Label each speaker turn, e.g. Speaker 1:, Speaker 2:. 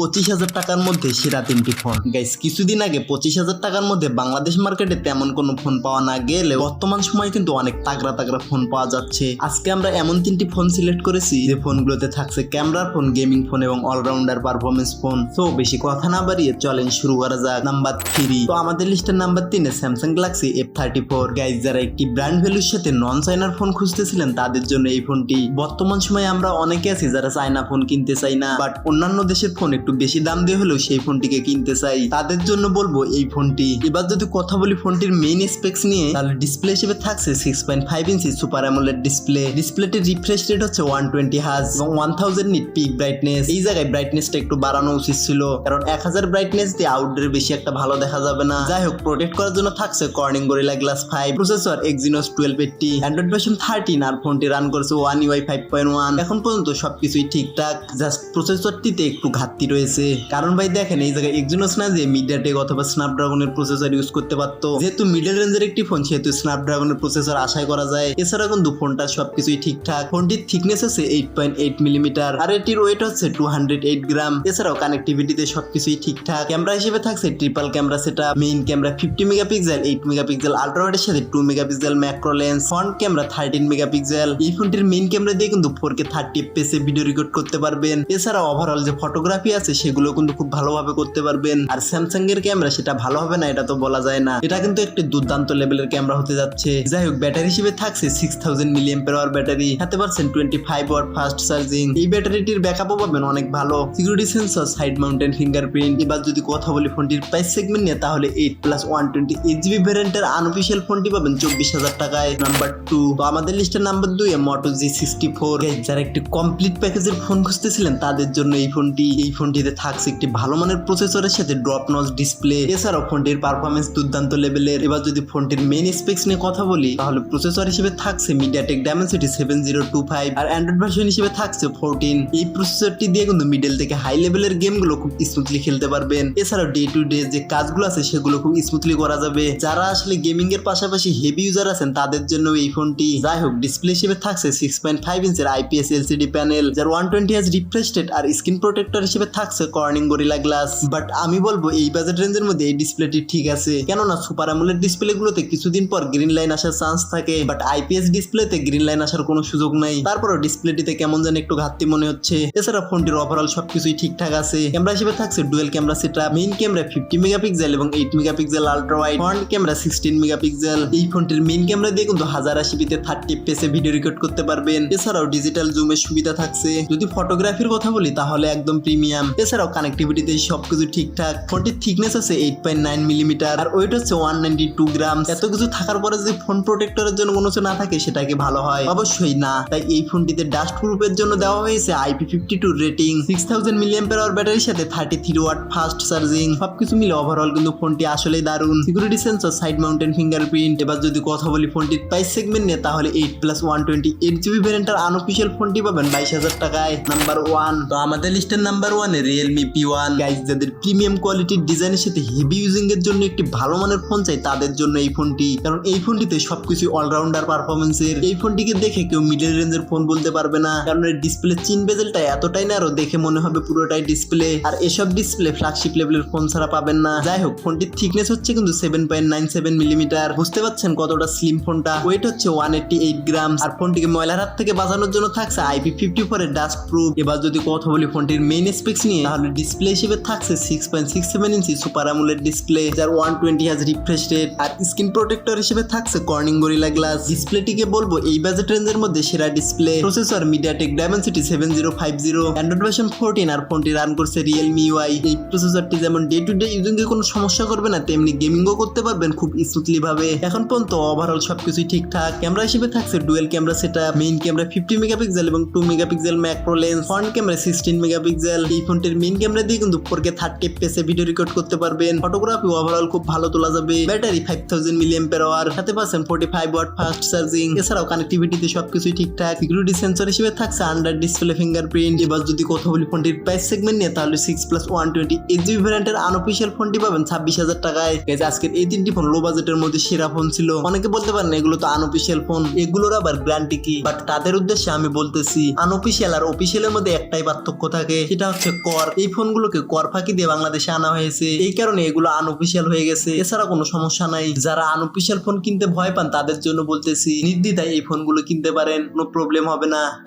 Speaker 1: পঁচিশ হাজার টাকার মধ্যে সেরা তিনটি ফোন। গাইস কিছুদিন আগে পঁচিশ হাজার টাকার মধ্যে বাংলাদেশ মার্কেটে তেমন কোনো ফোন পাওয়া না গেলে বর্তমান সময়ে কিন্তু অনেক তাগড়া তাগড়া ফোন পাওয়া যাচ্ছে। আজকে আমরা এমন তিনটি ফোন সিলেক্ট করেছি যে ফোনগুলোতে থাকছে ক্যামেরার ফোন গেমিং ফোন এবং অলরাউন্ডার পারফরমেন্স ফোন তো বেশি কথা না বাড়িয়ে চলেন শুরু করা যাক। নাম্বার থ্রি তো আমাদের লিস্টের নাম্বার তিনে Samsung Galaxy F thirty four guys যারা একটি ব্র্যান্ড ভ্যালুর সাথে নন চাইনার ফোন খুঁজতেছিলেন, তাদের জন্য এই ফোনটি। বর্তমান সময়ে আমরা অনেকে আছি যারা চাইনা ফোন কিনতে চাই না বাট অন্যান্য দেশের ফোন একটু বেশি দাম দিয়ে হলেও সেই ফোনটিকে কিনতে চাই। তাদের জন্য বলব এই ফোনটি। এবার যদি কথা বলি ফোনটির মেইন স্পেক্স নিয়ে, তাহলে ডিসপ্লে হিসেবে থাকছে six point five inch super AMOLED display ডিসপ্লেটির refresh rate হচ্ছে ওয়ান টোয়েন্টি হাজ এবং one thousand nit peak brightness এই জায়গায় ব্রাইটনেসটা একটু বাড়ানো উচিত ছিল, কারণ এক হাজার ব্রাইটনেস দিয়ে আউটডোরে বেশি একটা ভালো দেখা যাবে না। যাই হোক প্রোটেক্ট করার জন্য থাকছে Corning Gorilla glass five processor Exynos twelve eighty Android version thirteen আর ফোনটি রান করছে one UI five point one এখন পর্যন্ত সবকিছুই ঠিকঠাক জাস্ট প্রসেসরটিতে একটু ঘাটতি রয়েছে। কারণ ভাই দেখেন, এই জায়গায় এক্সিনোস না যে মিডিয়াটেক অথবা স্ন্যাপড্রাগনের প্রসেসর ইউজ করতে পারতো। যেহেতু মিডল রেঞ্জের একটি ফোন সেহেতু স্ন্যাপড্রাগনের প্রসেসর আশাই করা যায়। এছাড়া কিন্তু ফোনটার সবকিছুই ঠিকঠাক। ফোনটির থিকনেস আছে এইট পয়েন্ট এইট মিলিমিটার আর এটির ওয়েট হচ্ছে টু হান্ড্রেড এইট গ্রাম এছাড়াও কানেক্টিভিটিতে সবকিছুই ঠিকঠাক। ক্যামেরা হিসেবে থাকছে ট্রিপল ক্যামেরা সেটা main camera fifty megapixel eight megapixel আল্ট্রাওয়াইডের সাথে two megapixel macro lens front camera thirteen megapixel এই ফোনটির মেইন ক্যামেরা দিয়ে কিন্তু four K thirty FPS video record করতে পারবেন। এছাড়া ওভারঅল যে ফটোগ্রাফি আছে সেগুলো কিন্তু খুব ভালোভাবে করতে পারবেন। আর স্যামসাং এর ক্যামেরা, সেটা ভালো হবে না, এটা তো বলা যায় না। এটা কিন্তু একটি দুর্দান্ত লেভেলের ক্যামেরা হতে যাচ্ছে। যাই হোক, ব্যাটারি হিসেবে থাকছে six thousand milliampere battery. হাতে পারছেন twenty five watt fast charging এই ব্যাটারিটির ব্যাকআপও পাবেন, অনেক ভালো। Security sensor side mounted fingerprint এবার যদি কথা বলি ফোনটির প্রাইস সেগমেন্ট নিয়ে, তাহলে eight plus one twenty eight GB ভ্যারিয়েন্টের unofficial ফোনটি পাবেন চব্বিশ হাজার টাকায়। নাম্বার টু তো আমাদের লিস্টের নাম্বার দুই মোটো জি সিক্সটি ফোর যারা একটি কমপ্লিট প্যাকেজের ফোন খুঁজতেছিলেন, তাদের জন্য এই ফোনটি। এই ফোনটিতে থাকছে একটি ভালো মানের প্রসেসরের সাথে ড্রপ নচ ডিসপ্লে এছাড়াও ফোনটির পারফরমেন্স দুর্দান্ত লেভেলের এবার যদি ফোনটির মেন স্পেক্স নিয়ে কথা বলি, তাহলে প্রসেসর হিসেবে থাকছে MediaTek Dimensity seven zero two five আর অ্যান্ড্রয়েড ভার্সন হিসেবে থাকছে ফোরটিন এই প্রসেসরটি দিয়ে কিন্তু মিডল থেকে হাই লেভেলের গেমগুলো খুব স্মুথলি খেলতে পারবেন। এছাড়াও ডে টু ডে যে কাজগুলো আছে, সেগুলো খুব স্মুথলি করা যাবে। যারা আসলে গেমিং এর পাশাপাশি হেভি ইউজার আছেন, তাদের জন্য এই ফোনটি। যাই হোক ডিসপ্লে হিসেবে থাকছে সিক্স পয়েন্ট ফাইভ ইঞ্চের আইপিএস এলসিডি প্যানেল যার ওয়ান টোয়েন্টি হাজ রিফ্রেশ রেট আর স্ক্রিন প্রোটেক্টর হিসেবে থাকছে কর্নিং গরিলা গ্লাস বাট আমি বলব, এই বাজেট রেঞ্জের মধ্যে এই ডিসপ্লেটি ঠিক আছে। কেননা সুপার আমলের ডিসপ্লে গুলোতে কিছুদিন পর গ্রিন লাইন আসার চান্স থাকে বাট আইপিএস ডিসপ্লেতে গ্রিন লাইন আসার কোনো সুযোগ নাই। তারপরও ডিসপ্লেটিতে কেমন যেন একটু ঘাটতি মনে হচ্ছে। এছাড়া ফোনটির ওভারঅল সবকিছুই ঠিকঠাক আছে। ক্যামেরা হিসেবে থাকছে ডুয়েল ক্যামেরা সেটা মেইন ক্যামেরা ফিফটি মেগাপিক্সেল এবং eight megapixel ultra wide front camera sixteen megapixel এই ফোনটির মেইন ক্যামেরা দিয়ে কিন্তু হাজার আশিপিতে থার্টি পেসে ভিডিও রেকর্ড করতে পারবেন। এছাড়াও ডিজিটাল জুমের সুবিধা থাকছে। যদি ফটোগ্রাফির কথা বলি, তাহলে একদম প্রিমিয়াম এছাড়াও কানেক্টিভিটিতে সবকিছু ঠিকঠাক। ফোনটির থিকনেস আছে এইট পয়েন্ট নাইন মিলিমিটার আর ওয়েট হচ্ছে ওয়ান নাইনটি টু গ্রাম এত কিছু থাকার পরে যদি ফোন প্রোটেক্টরের জন্য কোনো কিছু না থাকে, সেটা কি ভালো হয়? অবশ্যই না। তাই এই ফোনটিতে ডাস্ট প্রুফের জন্য দেওয়া হয়েছে IP fifty two rating six thousand milliampere ব্যাটারির সাথে thirty three watt fast charging সবকিছু মিলে ওভারঅল কিন্তু ফোনটি আসলেই দারুণ। Security sensor side mounted fingerprint এবার যদি কথা বলি ফোনটির প্রাইস সেগমেন্ট নিয়ে, তাহলে eight plus one twenty eight GB ভ্যারিয়েন্টের unofficial ফোনটি পাবেন বাইশ হাজার টাকায়। নাম্বার ওয়ান তো আমাদের লিস্টের নাম্বার ওয়ানে রিয়েলমি পি ওয়ান গাইজ যাদের প্রিমিয়াম কোয়ালিটির ডিজাইনের সাথে হেভি ইউজিং এর জন্য একটি ভালো মানের ফোন চাই, তাদের জন্য এই ফোনটি কারণ এই ফোনটিতে সবকিছু অলরাউন্ডার পারফরমেন্সের এই ফোনটিকে দেখে কেউ মিডল রেঞ্জের ফোন বলতে পারবে না। কারণ এর ডিসপ্লে চিন বেজেলটা এতটাই না আরও দেখে মনে হবে পুরোটাই ডিসপ্লে আর এসব ডিসপ্লে ফ্ল্যাগশিপ লেভেলের ফোন ছাড়া পাবেন না। যাই হোক ফোনটির থিকনেস হচ্ছে কিন্তু seven point nine seven millimetre বুঝতে পারছেন কতটা স্লিম ফোনটা ওয়েট হচ্ছে ওয়ান এইটটি এইট গ্রাম আর ফোনটিকে ময়লার হাত থেকে বাঁচানোর জন্য থাকছে আইপি ফিফটি ফোর এর ডাস্ট প্রুফ এবার যদি কথা বলি ফোনটির মেইন স্পেক্স নিয়ে তাহলে ডিসপ্লে হিসেবে থাকছে six point six seven inch super আমুলের display যার ওয়ান টোয়েন্টি হাজ রিফ্রেশ রেট আর স্ক্রিন প্রোটেক্টর হিসেবে থাকছে কর্নিং গরিলা গ্লাস ডিসপ্লেটিকে বলব, এই বাজেট রেঞ্জের মধ্যে সেরা display processor MediaTek Dimensity seven zero five zero Android version fourteen আর ফোনটি রান করছে রিয়েলমি ওয়াই এই প্রসেসরটি যেমন ডে টু ডে ইউজিং এ কোনো সমস্যা করবে না, তেমনি গেমিংও করতে পারবেন খুব স্মুথলি ভাবে। এখন পর্যন্ত ওভারঅল সবকিছুই ঠিকঠাক। ক্যামেরা হিসেবে থাকছে ডুয়েল ক্যামেরা সেটা মেইন ক্যামেরা ফিফটি মেগাপিক্সেল এবং two megapixel macro lens front camera sixteen megapixel এই ফোনটির মেইন ক্যামেরা দিয়ে কিন্তু ফোর কে থার্টি পেসে ভিডিও রেকর্ড করতে পারবেন। ফটোগ্রাফি ওভারঅল খুব ভালো তোলা যাবে। Battery five thousand milliampere hour সাথে পাচ্ছেন forty five watt fast charging এছাড়াও কানেক্টিভিটিতে সবকিছুই ঠিকঠাক। সিকিউরিটি সেন্সর হিসেবে থাকছে আন্ডার ডিসপ্লে ফিঙ্গারপ্রিন্ট এবার যদি কথা বলি ফোনটির প্রাইস সেগমেন্ট নিয়ে, তাহলে six plus one twenty eight GB ভ্যারিয়েন্টের unofficial ফোনটি পাবেন ছাব্বিশ হাজার টাকায়। আজকের এই তিনটি ফোন লো বাজেটের মধ্যে সেরা ফোন ছিল। অনেকে বলতে পারেন এগুলো তো আনঅফিসিয়াল ফোন এগুলোর আবার গ্যারান্টি কি? বাট তাদের উদ্দেশ্যে আমি বলতেছি আনঅফিসিয়াল আর অফিসিয়ালের মধ্যে একটাই পার্থক্য থাকে, সেটা হচ্ছে পর এই ফোনগুলোকে কর ফাঁকি দিয়ে বাংলাদেশে আনা হয়েছে। এই কারণে এগুলো আনঅফিসিয়াল হয়ে গেছে। এছাড়া কোনো সমস্যা নাই। যারা আনঅফিসিয়াল ফোন কিনতে ভয় পান, তাদের জন্য বলতেছি, নির্দ্বিধায় এই ফোনগুলো কিনতে পারেন। কোনো প্রবলেম হবে না।